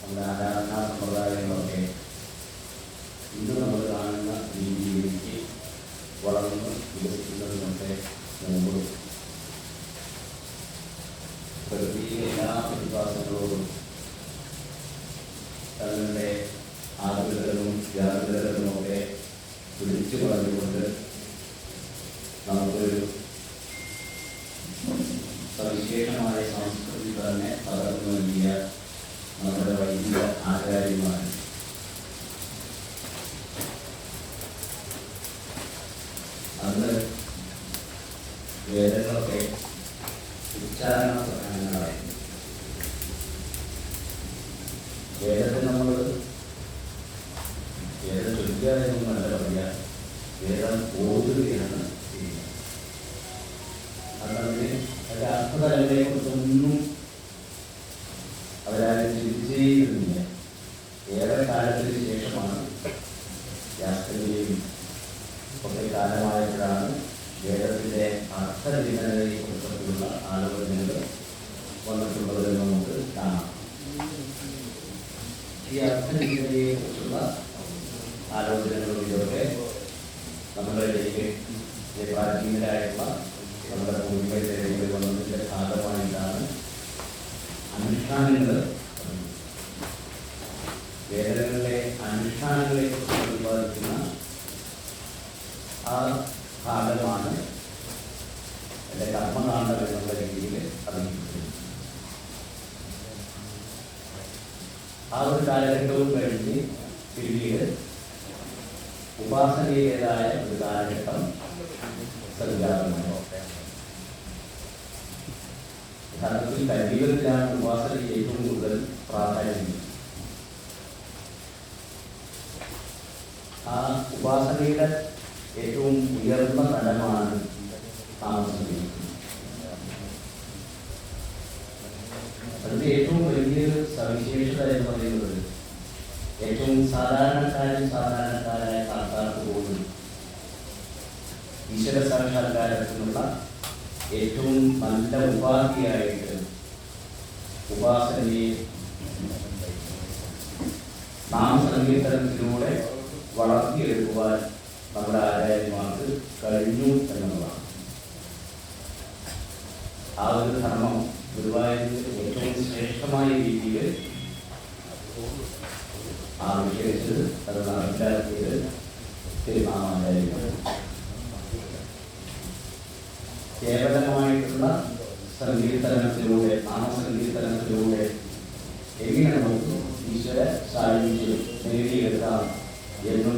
നമ്മുടെ ആരാധനാ നമ്മൾ കാണുന്ന രീതിയിലേക്ക് വളർന്ന് വികസിക്കുന്നതിനൊക്കെ മുമ്പ് പ്രകൃതിയിലെ എല്ലാ പ്രതിഭാസങ്ങളോടും തങ്ങളുടെ ആകുലതകളും ജാഗ്രതകളും ഒക്കെ പിടിച്ചു പറഞ്ഞുകൊണ്ട് നമുക്കൊരു സവിശേഷമായ സംസ്കൃതി തന്നെ പകർന്നു അന്ന് വേദങ്ങളൊക്കെ ഉച്ചാരണ പ്രധാനങ്ങളായിരുന്നു വേദത്തെ വേദം വേദം കാലമായപ്പോഴാണ് വേദത്തിന്റെ അർത്ഥചിന്തനയെ കുറിച്ചൊക്കെയുള്ള ആലോചനകൾ വന്നിട്ടുള്ളത് എന്ന് നമുക്ക് കാണാം. ഈ അർത്ഥചിന്തനയെ കുറിച്ചുള്ള ആലോചനകളും ഇതൊക്കെ നമ്മുടെ പൂർവികരുടെ വന്നതിന്റെ ഭാഗമായിട്ടാണ് അനുഷ്ഠാനങ്ങൾ ആ ഭാഗമാണ് എന്റെ കർമ്മകാണ്ഡം എന്നുള്ള രീതിയിൽ അറിയിക്കുന്നത് ആ ഒരു കാലഘട്ടവും കഴിഞ്ഞ് പിന്നീട് ഉപാസനയിലേതായ ഒരു കാലഘട്ടം സംജാതമായി യഥാർത്ഥത്തിൽ കലിയുഗത്തിലാണ് ഉപാസനയ്ക്ക് ഏറ്റവും കൂടുതൽ പ്രാധാന്യം. ആ ഉപാസനയുടെ ഏറ്റവും ഉയർന്ന തലമാണ് താമസിക്കുന്നത്. അതിന്റെ ഏറ്റവും വലിയൊരു സവിശേഷത എന്ന് പറയുന്നത് ഏറ്റവും സാധാരണക്കാരും സാധാരണക്കാരായ ആൾക്കാർക്ക് പോലും ഈശ്വര സാക്ഷാത്കാരത്തിനുള്ള ഏറ്റവും നല്ല ഉപാധിയായിട്ട് ഉപാസനയെ നാമസങ്കീർത്തനത്തിലൂടെ വളർത്തിയെടുക്കുവാൻ നമ്മുടെ ആചാര്യന്മാർക്ക് കഴിഞ്ഞു എന്നുള്ളതാണ്. ആ ഒരു ധർമ്മം ഗുരുവായൂരിൽ ഏറ്റവും ശ്രേഷ്ഠമായ രീതിയിൽ ആവിഷ്കരിച്ചത് അത് നടപ്പിലാക്കിയത് തിരുമാമാചാര്യങ്ങൾ കേവലമായിട്ടുള്ള സങ്കീർത്തനത്തിലൂടെ നാമസങ്കീർത്തനത്തിലൂടെ എങ്ങനെ നമുക്ക് ഈശ്വര സാന്നിധ്യം നേടിയെടുക്കാം എന്നുള്ളത്